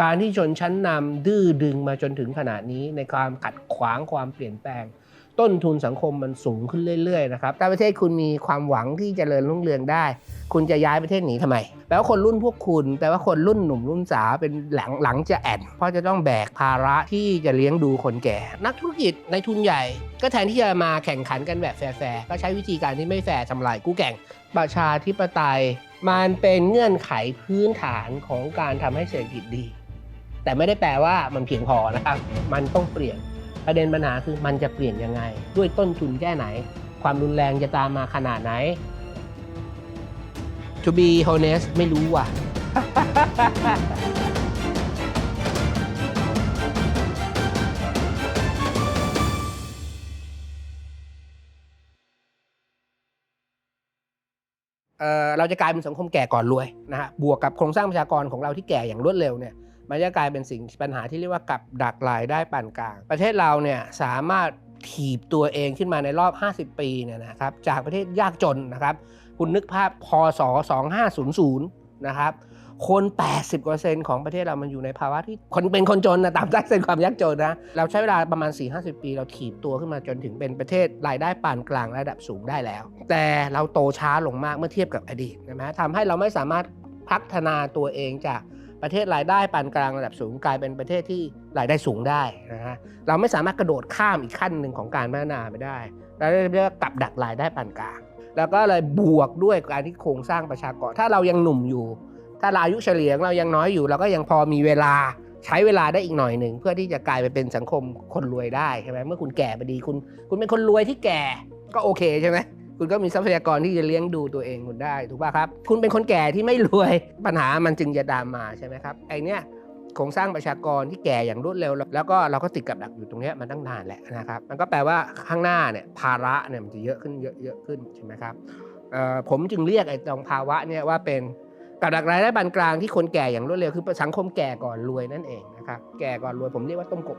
การที่ชนชั้นนำดื้อดึงมาจนถึงขนาดนี้ในความขัดขวางความเปลี่ยนแปลง ต้นทุนสังคมมันสูงขึ้นเรื่อยๆนะครับถ้าประเทศคุณมีความหวังที่จเจริญรุ่งเรืองได้ คุณจะย้ายประเทศหนีทำไมแปลว่าคนรุ่นพวกคุณแปลว่าคนรุ่นหนุ่มรุ่นสาวเป็นหลังหลังจะแอนเพราะจะต้องแบกภาระที่จะเลี้ยงดูคนแก่ นักธุรกิจในทุนใหญ่ ก็แทนที่จะมาแข่งขันกันแบบแฟร์ๆก็ใช้วิธีการที่ไม่แฟร์ทำลายกู้แข่งประชาธิปไตย มันเป็นเงื่อนไขพื้นฐานของการทำให้เศรษฐกิจดี แต่ไม่ได้แปลว่ามันเพียงพอนะครับ มันต้องเปลี่ยนประเด็นปัญหาคือมันจะเปลี่ยนยังไง ด้วยต้นทุนแค่ไหน ความรุนแรงจะตามมาขนาดไหน To be honest ไม่รู้ว่ะ เอ่อเราจะกลายเป็นสังคมแก่ก่อนรวยนะฮะบวกกับโครงสร้างประชากรของเราที่แก่อย่างรวดเร็วเนี่ย มันจะกลายเป็นสิ่งปัญหาที่เรียกว่ากับดักรายได้ปานกลาง ประเทศเราเนี่ยสามารถถีบตัวเองขึ้นมาในรอบ 50 ปีเนี่ยนะครับจากประเทศยากจนนะครับ คุณนึกภาพพศ 2500 นะครับ คน 80%ของประเทศเรามันอยู่ในภาวะที่คนเป็นคนจนนะตามใต้เส้นความยากจนนะเราใช้เวลาประมาณ 4-50 ปีเราถีบตัวขึ้นมาจนถึงเป็นประเทศรายได้ปานกลางระดับสูงได้แล้ว แต่เราโตช้าลงมากเมื่อเทียบกับอดีตนะฮะทำให้เราไม่สามารถพัฒนาตัวเองจาก ประเทศรายได้ปานกลางระดับสูงกลายเป็นประเทศที่รายได้สูงได้นะฮะเราไม่สามารถกระโดดข้ามอีกขั้นหนึ่งของการพัฒนาไปได้เราเรียกว่ากับดักรายได้ปานกลาง แล้วก็เลยบวกด้วยการที่โครงสร้างประชากร ถ้าเรายังหนุ่มอยู่ ถ้าเราอายุเฉลี่ยงเรายังน้อยอยู่ เราก็ยังพอมีเวลาใช้เวลาได้อีกหน่อยหนึ่งเพื่อที่จะกลายไปเป็นสังคมคนรวยได้ใช่ไหมเมื่อคุณแก่ไปดีคุณ คุณเป็นคนรวยที่แก่ก็โอเคใช่ไหม คุณก็มีทรัพยากรที่จะเลี้ยงดูตัวเองคุณได้ถูกป่ะครับ คุณเป็นคนแก่ที่ไม่รวยปัญหามันจึงจะตามมาใช่ไหมครับไอเนี้ยโครงสร้างประชากรที่แก่อย่างรวดเร็ว แล้วก็เราก็ติดกับดักอยู่ตรงนี้ยมาตั้งนานแหละนะครับ มันก็แปลว่าข้างหน้าเนี่ยภาระเนี่ยมันจะเยอะขึ้นเยอะเยอะขึ้นใช่ไหมครับผมจึงเรียกไอ้ตรงภาวะเนี่ยว่าเป็นกับดักรายได้ปานกลางที่คนแก่อย่างรวดเร็วคือสังคมแก่ก่อนรวยนั่นเองนะครับแก่ก่อนรวยผมเรียกว่าต้มกบ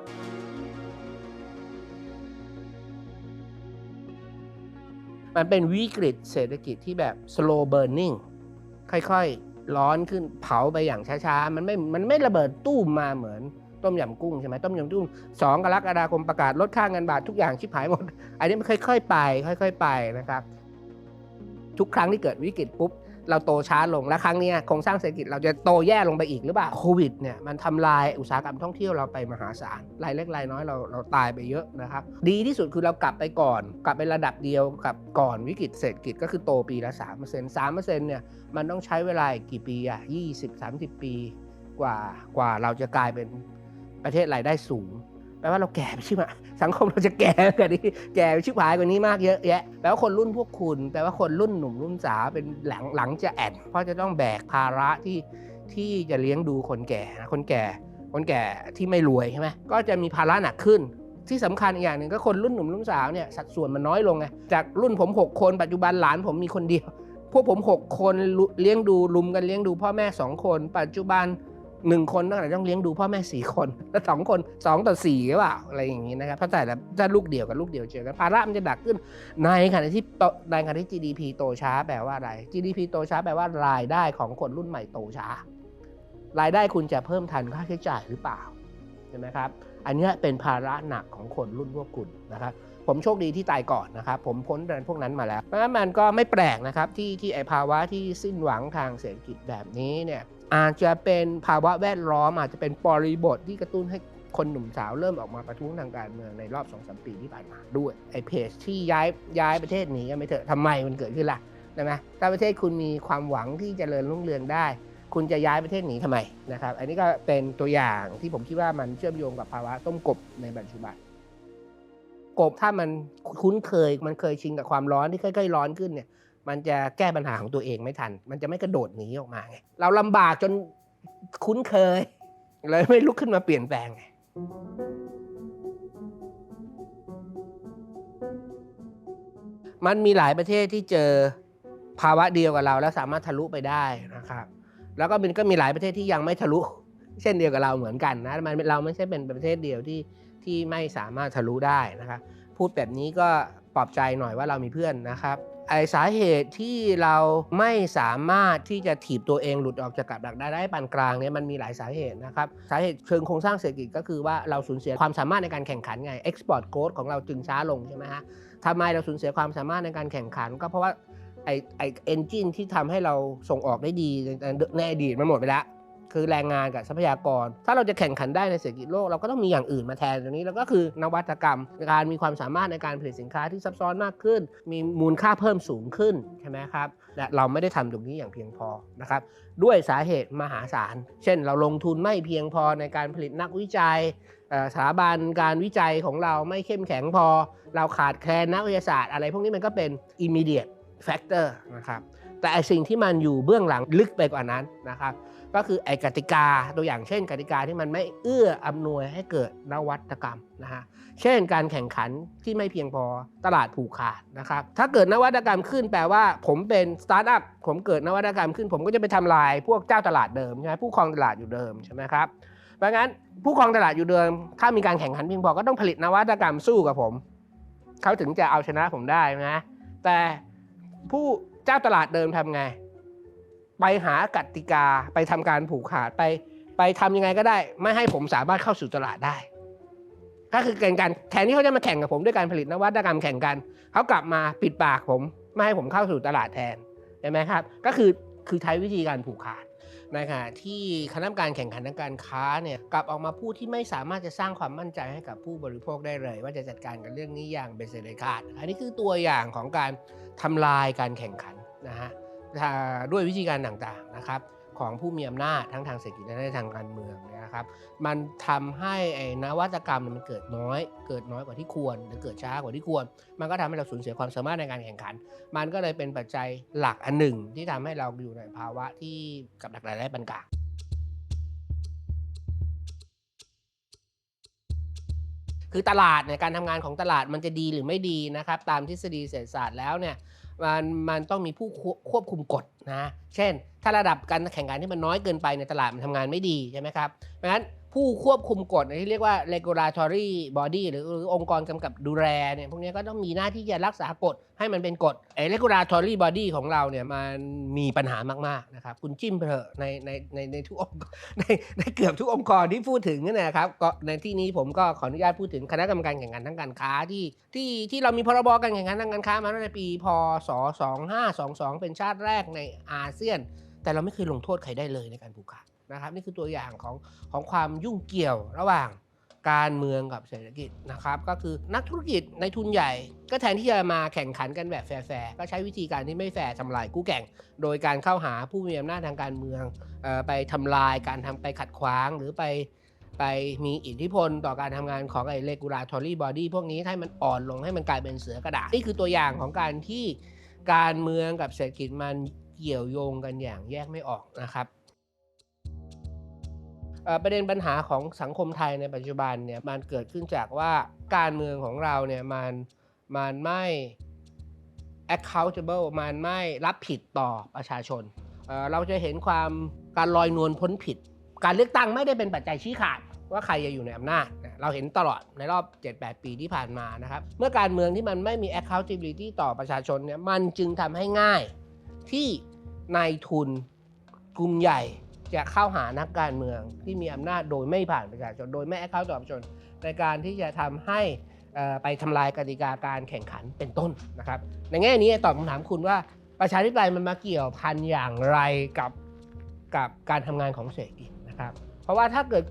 มันเป็นวิกฤตเศรษฐกิจที่แบบ slow burning ค่อยๆ ร้อนขึ้นเผาไปอย่างช้าๆ มันไม่ มันไม่ระเบิดตู้มมาเหมือนต้มยำกุ้งใช่ไหมต้มยำกุ้งสองกรกฎาคมประกาศลดค่าเงินบาททุกอย่างชิบหายหมด อันนี้มันค่อย ๆ ไป ค่อย ๆ ไปนะครับ ทุกครั้งที่เกิดวิกฤตปุ๊บ เราโตช้าลงและครั้งนี้โครงสร้างเศรษฐกิจเราจะโตแย่ลงไปอีกหรือเปล่าโควิดเนี่ยมันทำลายอุตสาหกรรมท่องเที่ยวเราไปมหาศาลรายเล็กรายน้อยเราเราตายไปเยอะนะครับ ดีที่สุดคือเรากลับไปก่อน กลับไประดับเดียวกับก่อนวิกฤตเศรษฐกิจก็คือโตปีละ3% 3%เนี่ยมันต้องใช้เวลากี่ปีอะ20 30 ปีกว่ากว่าเราจะกลายเป็นประเทศรายได้สูง ลว่าเราแก่ไปใช่ไหมสังคมเราจะแก่กว่านี้แก่ไปชิบหายกว่านี้มากเยอะแยะแปลว่าคนรุ่นพวกคุณแปลว่าคนรุ่นหนุ่มรุ่นสาวเป็นหลังหลังจะแอนเพราะจะต้องแบกภาระที่ที่จะเลี้ยงดูคนแก่นะคนแก่ คนแก่ที่ไม่รวยใช่ไหมก็จะมีภาระหนักขึ้นที่สำคัญอีกอย่างหนึ่งก็คนรุ่นหนุ่มรุ่นสาวเนี่ยสัดส่วนมันน้อยลงไงจากรุ่นผม 6 คนปัจจุบันหลานผมมีคนเดียว พวกผม 6 คนเลี้ยงดูรุมกันเลี้ยงดูพ่อแม่ 2 คน ปัจจุบัน หนึ่งคนต้องต้องเลี้ยงดูพ่อแม่สี่คนแล้วสองคนสองต่อสี่หรือเปล่าอะไรอย่างนี้นะครับเพราะแต่ละถ้าลูกเดียวกับลูกเดียวเจอกันภาระมันจะดักขึ้น ในขณะที่โตในขณะที่ GDP โตช้าแปลว่าอะไร GDP โตช้าแปลว่ารายได้ของคนรุ่นใหม่โตช้า รายได้คุณจะเพิ่มทันค่าใช้จ่ายหรือเปล่าใช่ไหมครับอันนี้เป็นภาระหนักของคนรุ่นพวกคุณนะครับผมโชคดีที่ตายก่อนนะครับ ผมพ้นเดินพวกนั้นมาแล้วเพราะฉะนั้นมันก็ไม่แปลกนะครับที่ที่ไอภาวะที่สิ้นหวังทางเศรษฐกิจแบบนี้เนี่ย อาจจะเป็นภาวะแวดล้อมอาจจะเป็นปริบทที่กระตุ้นให้คนหนุ่มสาวเริ่มออกมาประท้วงทางการเมืองในรอบ2องสปีที่ผ่านมาด้วยไอเพจที่ย้ายย้ายประเทศหนีกันไม่เถอะทำไมมันเกิดขึ้นล่ะใช่ไหมถ้าประเทศคุณมีความหวังที่จเจริญรุ่งเรืองได้ คุณจะย้ายประเทศหนีทำไมนะครับ อันนี้ก็เป็นตัวอย่างที่ผมคิดว่ามันเชื่อมโยงกับภาวะต้มกบในปัจจุบันกบถ้ามันคุ้นเคยมันเคยชินกับความร้อนที่ค่อยๆร้อนขึ้นเนี่ย มันจะแก้ปัญหาของตัวเองไม่ทัน มันจะไม่กระโดดหนีออกมาไงเราลำบากจนคุ้นเคยเลยไม่ลุกขึ้นมาเปลี่ยนแปลงไงมันมีหลายประเทศที่เจอภาวะเดียวกับเรา แล้วสามารถทะลุไปได้นะครับ แล้วก็มันก็มีหลายประเทศที่ยังไม่ทะลุ เช่นเดียวกับเราเหมือนกันนะมันเราไม่ใช่เป็นประเทศเดียวที่ที่ไม่สามารถทะลุได้นะครับ พูดแบบนี้ก็ปลอบใจหน่อยว่าเรามีเพื่อนนะครับ ไอสาเหตุที่เราไม่สามารถที่จะถีบตัวเองหลุดออกจากกับดักได้ได้ปานกลางเนี่ยมันมีหลายสาเหตุนะครับ สาเหตุเชิงโครงสร้างเศรษฐกิจก็คือว่าเราสูญเสียความสามารถในการแข่งขันไง export growth ของเราจึงช้าลงใช่ไหมฮะทำไมเราสูญเสียความสามารถในการแข่งขัน ก็เพราะว่าไอไอเอนจินที่ทำให้เราส่งออกได้ดีในในอดีตมันหมดไปแล้ว คือแรงงานกับทรัพยากร ถ้าเราจะแข่งขันได้ในเศรษฐกิจโลกเราก็ต้องมีอย่างอื่นมาแทนตรงนี้ แล้วก็คือนวัตกรรม การมีความสามารถในการผลิตสินค้าที่ซับซ้อนมากขึ้น มีมูลค่าเพิ่มสูงขึ้นใช่ไหมครับและเราไม่ได้ทำตรงนี้อย่างเพียงพอนะครับด้วยสาเหตุมหาศาล เช่น เราลงทุนไม่เพียงพอในการผลิตนักวิจัยสถาบันการวิจัยของเราไม่เข้มแข็งพอ เราขาดแคลนนักวิทยาศาสตร์ อะไรพวกนี้มันก็เป็น immediate factor นะครับ แต่ไอสิ่งที่มันอยู่เบื้องหลังลึกไปกว่านั้นนะครับก็คือไอกติกาตัวอย่างเช่น กติกาที่มันไม่เอื้ออำนวยให้เกิดนวัตกรรมนะฮะเช่น การแข่งขันที่ไม่เพียงพอตลาดผูกขาดนะครับถ้าเกิดนวัตกรรมขึ้นแปลว่า ผมเป็นสตาร์ทอัพผมเกิดนวัตกรรมขึ้น ผมก็จะไปทำลายพวกเจ้าตลาดเดิมใช่ไหมผู้ครองตลาดอยู่เดิมใช่ไหมครับเพราะงั้นผู้ครองตลาดอยู่เดิม ถ้ามีการแข่งขันเพียงพอก็ต้องผลิตนวัตกรรมสู้กับผมเขาถึงจะเอาชนะผมได้นะแต่ผู้ เจ้าตลาดเดิมทำไง ไปหากติกาไปทำการผูกขาดไป ไปทำยังไงก็ได้ ไม่ให้ผมสามารถเข้าสู่ตลาดได้ ก็คือการแทนที่เขาจะมาแข่งกับผมด้วยการผลิตนวัตกรรมแข่งกันเขากลับมาปิดปากผม ไม่ให้ผมเข้าสู่ตลาดแทนใช่ไหมครับ ก็คือคือใช้วิธีการผูกขาด ในขณะที่คณะกรรมการแข่งขันทางการค้าเนี่ยกลับออกมาพูดที่ไม่สามารถจะสร้างความมั่นใจให้กับผู้บริโภคได้เลย ว่าจะจัดการกับเรื่องนี้อย่างเป็นเสร็จเด็ดขาดอันนี้คือตัวอย่างของการทำลายการแข่งขันนะฮะด้วยวิธีการต่างๆนะครับ ของผู้มีอำนาจทั้งทางเศรษฐกิจและทางการเมืองนะครับ มันทำให้ไอ้นวัตกรรมมันเกิดน้อย เกิดน้อยกว่าที่ควร หรือเกิดช้ากว่าที่ควร มันก็ทำให้เราสูญเสียความสามารถในการแข่งขัน มันก็เลยเป็นปัจจัยหลักอันหนึ่ง ที่ทำให้เราอยู่ในภาวะที่กับดักรายได้ปานกลางคือตลาดเนี่ยการทำงานของตลาดมันจะดีหรือไม่ดีนะครับ ตามทฤษฎีเศรษฐศาสตร์แล้วเนี่ย มันมันต้องมีผู้ควบคุมกฎนะ เช่น ถ้าระดับการแข่งขันที่มันน้อยเกินไปในตลาดมันทำงานไม่ดีใช่ไหมครับ เพราะฉะนั้น ผู้ควบคุมกฎที่เรียกว่า regulatory body หรือหรือองค์กรกำกับดูแลเนี่ยพวกนี้ก็ต้องมีหน้าที่จะรักษากฎให้มันเป็นกฎไอ้ regulatory body ของเราเนี่ยมันมีปัญหามากๆนะครับคุณจิ้มไปเถอะในในในในทุกองค์ในในเกือบทุกองค์กรที่พูดถึงนี่นะครับก็ในที่นี้ผมก็ขออนุญาตพูดถึงคณะกรรมการแข่งขันทางการค้าที่ที่ที่เรามีพรบการแข่งขันทางการค้ามาตั้งแต่ปีพศ2522 เป็นชาติแรกในอาเซียน แต่เราไม่เคยลงโทษใครได้เลยในการผูกขาด นะครับนี่คือตัวอย่างของของความยุ่งเกี่ยวระหว่างการเมืองกับเศรษฐกิจนะครับก็คือนักธุรกิจในทุนใหญ่ ก็แทนที่จะมาแข่งขันกันแบบแฟร์ก็ใช้วิธีการที่ไม่แฟร์ทำลายคู่แข่ง โดยการเข้าหาผู้มีอำนาจทางการเมืองออไปทำลายการทำไปขัดขวางหรือไปไปมีอิทธิพลต่อการทำงานของไอ้ regulatory body พวกนี้ให้มันอ่อนลงให้มันกลายเป็นเสือกระดาษนี่คือตัวอย่างของการที่การเมืองกับเศรษฐกิจมันเกี่ยวโยงกันอย่างแยกไม่ออกนะครับ ประเด็นปัญหาของสังคมไทยในปัจจุบันเนี่ยมันเกิดขึ้นจากว่าการเมืองของเราเนี่ยมันมันไม่ accountable มันไม่รับผิดต่อประชาชนเเราจะเห็นความการลอยนวลพ้นผิด การเลือกตั้งไม่ได้เป็นปัจจัยชี้ขาดว่าใครจะอยู่ในอำนาจ เราเห็นตลอดในรอบ 7-8 ปีที่ผ่านมานะครับ เมื่อการเมืองที่มันไม่มี accountability ต่อประชาชนเนี่ย มันจึงทำให้ง่ายที่นายทุนกลุ่มใหญ่ จะเข้าหานักการเมืองที่มีอำนาจโดยไม่ผ่านประชาชน โดยไม่แอคเคาท์ต่อประชาชนในการที่จะทำให้ไปทำลายกติกาการแข่งขันเป็นต้นนะครับ ในแง่นี้ตอบคำถามคุณว่าประชาธิปไตยมันมาเกี่ยวพันอย่างไรกับกับการทำงานของเศรษฐกิจนะครับ เพราะว่าถ้าเกิด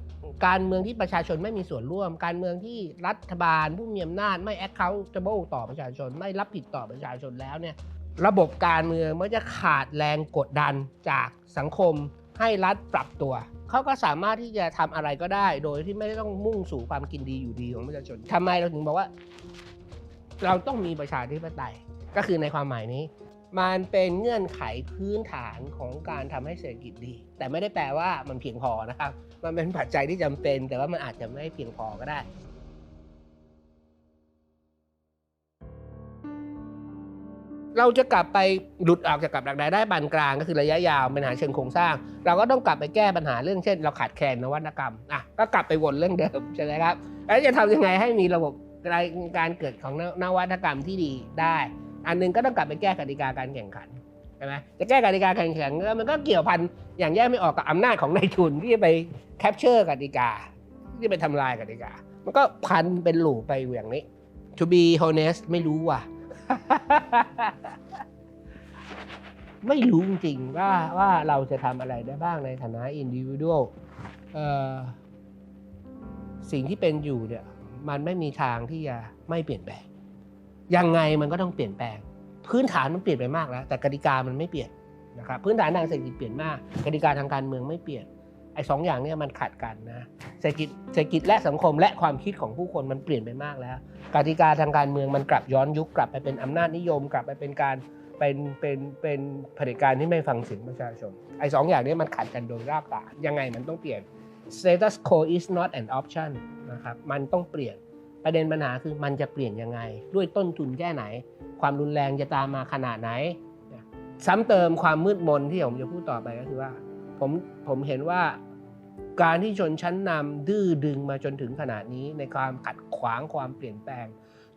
การเมืองที่ประชาชนไม่มีส่วนร่วม การเมืองที่รัฐบาล ผู้มีอำนาจไม่ accountable ต่อประชาชน ไม่รับผิดต่อประชาชนแล้วเนี่ยระบบการเมืองมันจะขาดแรงกดดันจากสังคม ให้รัฐปรับตัว เขาก็สามารถที่จะทำอะไรก็ได้ โดยที่ไม่ต้องมุ่งสู่ความกินดีอยู่ดีของประชาชนทำไมเราถึงบอกว่า เราต้องมีประชาธิปไตยก็คือในความหมายนี้ มันเป็นเงื่อนไขพื้นฐานของการทำให้เศรษฐกิจดี แต่ไม่ได้แปลว่ามันเพียงพอนะครับ มันเป็นปัจจัยที่จำเป็น แต่ว่ามันอาจจะไม่เพียงพอก็ได้ เราจะกลับไปหลุดออกจากกับดักรายได้ปานกลางก็คือระยะยาวปัญหาเชิงโครงสร้าง เราก็ต้องกลับไปแก้ปัญหาเรื่องเช่น เราขาดแคลนนวัตกรรมอะก็กลับไปวนเรื่องเดิมใช่ไหมครับแล้วจะทำยังไงให้มีระบบการเกิดของนวัตกรรมที่ดีได้ อันหนึงก็ต้องกลับไปแก้กติกาการแข่งขันใช่ไหมจะแก้กติกาการแข่งขันมันก็เกี่ยวพันอย่างแยกไม่ออกกับอำนาจของนายทุนที่จะไปแคปเจอร์กติกาที่ไปทำลายกติกา มันก็พันเป็นหลูปไปอย่างนี้ to be honest ไม่รู้ว่ะ ไม่รู้จริงว่าว่าเราจะทำอะไรได้บ้างในฐานะ individual เอ่อสิ่งที่เป็นอยู่เนี่ย มันไม่มีทางที่จะไม่เปลี่ยนแปลง ยังไงมันก็ต้องเปลี่ยนแปลง พื้นฐานมันเปลี่ยนไปมากแล้ว แต่กติกามันไม่เปลี่ยนนะครับพื้นฐานทางเศรษฐกิจเปลี่ยนมากกติกาทางการเมืองไม่เปลี่ยน ไอ้สองอย่างเนี้มันขัดกันนะเศรษฐกิจเศรษฐกิจและสังคมและความคิดของผู้คนมันเปลี่ยนไปมากแล้ว กติกาทางการเมืองมันกลับย้อนยุคกลับไปเป็นอำนาจนิยม กลับไปเป็นการเป็นเป็นเป็นเผด็จการที่ไม่ฟังเสียงประชาชนไอ้สองอย่างนี้มันขัดกันโดยรากฐานยังไงมันต้องเปลี่ยน status quo is not an option นะครับมันต้องเปลี่ยนประเด็นปัญหาคือมันจะเปลี่ยนยังไง ด้วยต้นทุนแค่ไหน ความรุนแรงจะตามมาขนาดไหน ซ้ำเติมความมืดมนที่ผมจะพูดต่อไปก็คือว่า ผมผมเห็นว่าการที่ชนชั้นนำดื้อดึงมาจนถึงขนาดนี้ ในความขัดขวางความเปลี่ยนแปลง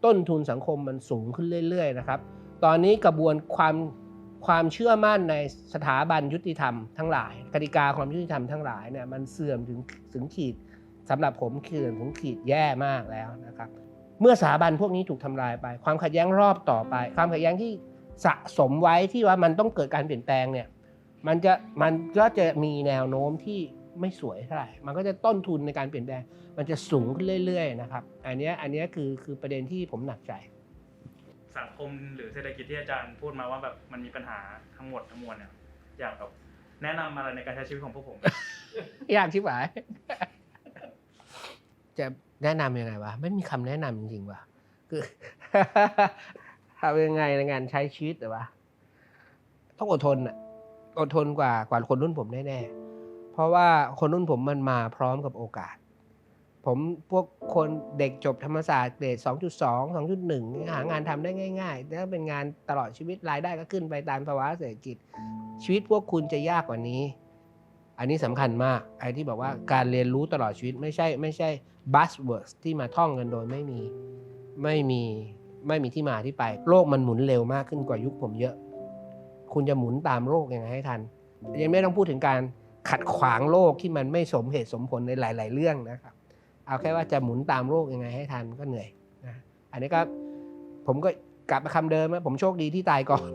ต้นทุนสังคมมันสูงขึ้นเรื่อย ๆ นะครับ ตอนนี้กระบวนความความเชื่อมั่นในสถาบันยุติธรรมทั้งหลายกติกาความยุติธรรมทั้งหลายเนี่ยมันเสื่อมถึงถึงขีดสำหรับผมเสื่อถึงขีดแย่มากแล้วนะครับ เมื่อสถาบันพวกนี้ถูกทำลายไป ความขัดแย้งรอบต่อไป ความขัดแย้งที่สะสมไว้ที่ว่ามันต้องเกิดการเปลี่ยนแปลงเนี่ย มันจะมันก็จะมีแนวโน้มที่ไม่สวยเท่าไหร่ มันก็จะต้นทุนในการเปลี่ยนแปลง มันจะสูงขึ้นเรื่อยๆนะครับ อันเนี้ยอันเนี้ยคือคือประเด็นที่ผมหนักใจ สังคมหรือเศรษฐกิจที่อาจารย์พูดมาว่าแบบมันมีปัญหาทั้งหมดทั้งมวลเนี่ยอยากแบบแนะนำอะไรในการใช้ชีวิตของพวกผมยากชิบหาย จะแนะนำยังไงวะ ไม่มีคำแนะนำจริงๆว่ะคือทำยังไงในงานใช้ชีวิตเหรอวะต้องอดทนอะ อดทนกว่ากว่าคนรุ่นผมแน่ๆเพราะว่าคนรุ่นผมมันมาพร้อมกับโอกาส ผมพวกคนเด็กจบธรรมศาสตร์เกรด2.2 2.1 หางานทำได้ง่ายๆแล้วเป็นงานตลอดชีวิตรายได้ก็ขึ้นไปตามภาวะเศรษฐกิจ ชีวิตพวกคุณจะยากกว่านี้ อันนี้สำคัญมากไอ้ที่บอกว่าการเรียนรู้ตลอดชีวิตไม่ใช่ไม่ใช่ buzzwords ที่มาท่องกันโดยไม่มีไม่มีไม่มีที่มาที่ไป โลกมันหมุนเร็วมากขึ้นกว่ายุคผมเยอะ คุณจะหมุนตามโลกยังไงให้ทัน ยังไม่ต้องพูดถึงการขัดขวางโลกที่มันไม่สมเหตุสมผลในหลาย ๆ เรื่องนะครับ เอาแค่ว่าจะหมุนตามโลกยังไงให้ทันก็เหนื่อยนะอันนี้ก็ผมก็กลับมาคำเดิมผมโชคดีที่ตายก่อน